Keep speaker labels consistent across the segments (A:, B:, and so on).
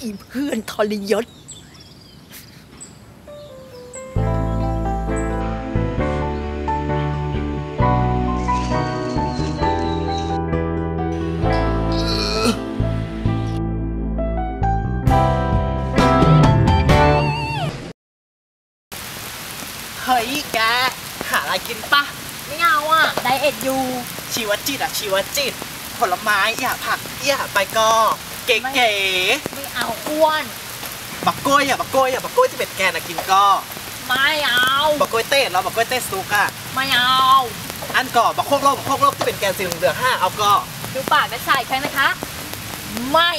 A: อีเพื่อนทรยศ
B: เฮ้ยแก หาอะไรกินปะ
A: ไม่เอาอะไดเอทอยู่
B: ชีวจิตอะชีวจิต ผลไม้อย่าผักอย่าไปก็ เก๋
A: ไม่
B: เก๋
A: ไม่เอาอ้วน
B: บักกล้วยอะบักกล้วยอะบักกล้วยที่เป็ดแกน่ะกินก็
A: ไม่เอา
B: บักกล้วยเต้เราบักกล้วยเต้ซุกอะ
A: ไม่เอา
B: อันก่อบักโคกโลกบักโคกโลกที่เป็นแกนสีเหลืองๆห้าเอาก็
A: ดูปากนะชายใครนะคะ ไม่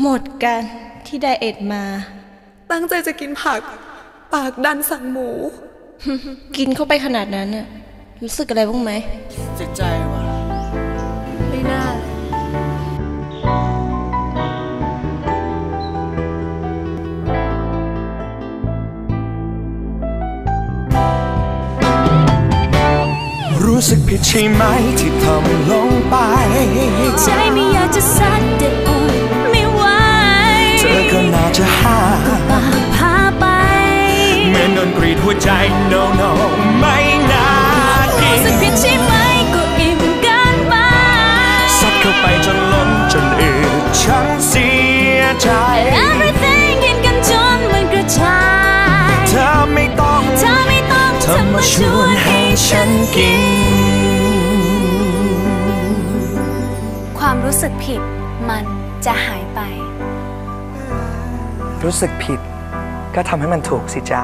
C: หมดกันที่ไดเอทมา
D: ตั้งใจจะกินผัก ปากดันสั่งหมู
C: กินเข้าไปขนาดนั้นน่ะรู้สึกอะไรบ้างไหม
B: เสียใจว่ะ
D: ไม่น่า
E: รู้สึกผิดใช่ไหมที่ทำลงไป
F: ใจไม่อยากจะซัด
E: จะหา
F: ปากพาไป
E: เหมือนโดนกรีดหัวใจ no no ไม่น่ากิ
F: รู้
E: น
F: สึกผิดใช่ไหมก็อิ่มเกินไป
E: ซัดเข้าไปจนล้นจนอืดฉันเสียใจ
F: everything กินกันจนมันกระจาย
E: เธอไม่ต้อง
F: เธอไม่ต้อง
E: เธอมาชวนให้ฉันกิน
F: ความรู้สึกผิดมันจะหายไป
G: รู้สึกผิด ก็ทำให้มันถูกสิจ๊ะ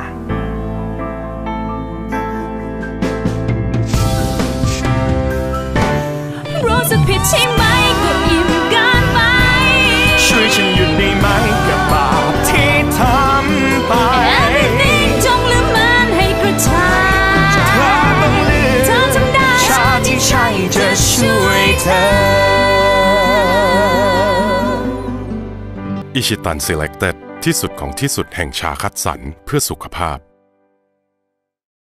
F: รู้สึกผิดใช่ไหมก็อิ่มเกินไป
E: ช่วยฉันหยุดได้ไหมกับบาปที่ทำไป
F: everything จงลืมมันให้กระจาย
E: เธอต้องเลือก
F: เธอทำได้
E: ชาติที่ใช่จะช่วยเธอ
H: อิชิตัน Selected ที่สุดของที่สุดแห่งชาคัดสรรเพื่อสุขภาพ